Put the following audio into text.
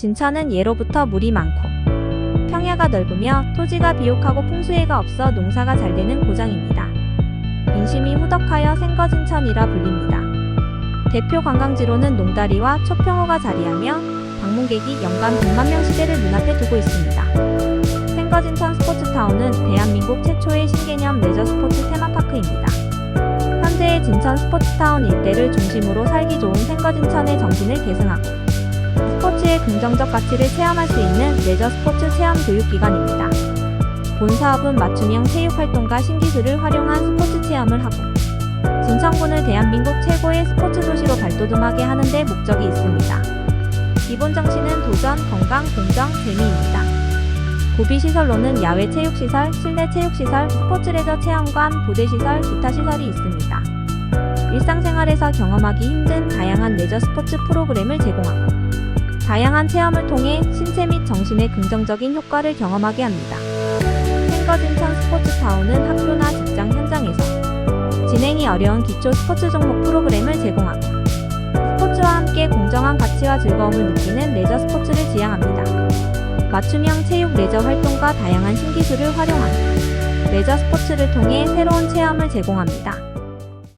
진천은 예로부터 물이 많고 평야가 넓으며 토지가 비옥하고 풍수해가 없어 농사가 잘 되는 고장입니다. 민심이 후덕하여 생거진천이라 불립니다. 대표 관광지로는 농다리와 초평호가 자리하며 방문객이 연간 100만 명 시대를 눈앞에 두고 있습니다. 생거진천 스포츠타운은 대한민국 최초의 신개념 레저 스포츠 테마파크입니다. 현재의 진천 스포츠타운 일대를 중심으로 살기 좋은 생거진천의 정신을 계승하고 긍정적 가치를 체험할 수 있는 레저 스포츠 체험 교육 기관입니다. 본 사업은 맞춤형 체육 활동과 신기술을 활용한 스포츠 체험을 하고 진천군을 대한민국 최고의 스포츠 도시로 발돋움하게 하는 데 목적이 있습니다. 기본 정신은 도전, 건강, 공정, 재미입니다. 구비 시설로는 야외 체육시설, 실내 체육시설, 스포츠 레저 체험관, 부대시설, 기타 시설이 있습니다. 일상생활에서 경험하기 힘든 다양한 레저 스포츠 프로그램을 제공하고 다양한 체험을 통해 신체 및 정신의 긍정적인 효과를 경험하게 합니다. 생거진천 스포츠타운은 학교나 직장 현장에서 진행이 어려운 기초 스포츠 종목 프로그램을 제공하고 스포츠와 함께 공정한 가치와 즐거움을 느끼는 레저 스포츠를 지향합니다. 맞춤형 체육 레저 활동과 다양한 신기술을 활용하는 레저 스포츠를 통해 새로운 체험을 제공합니다.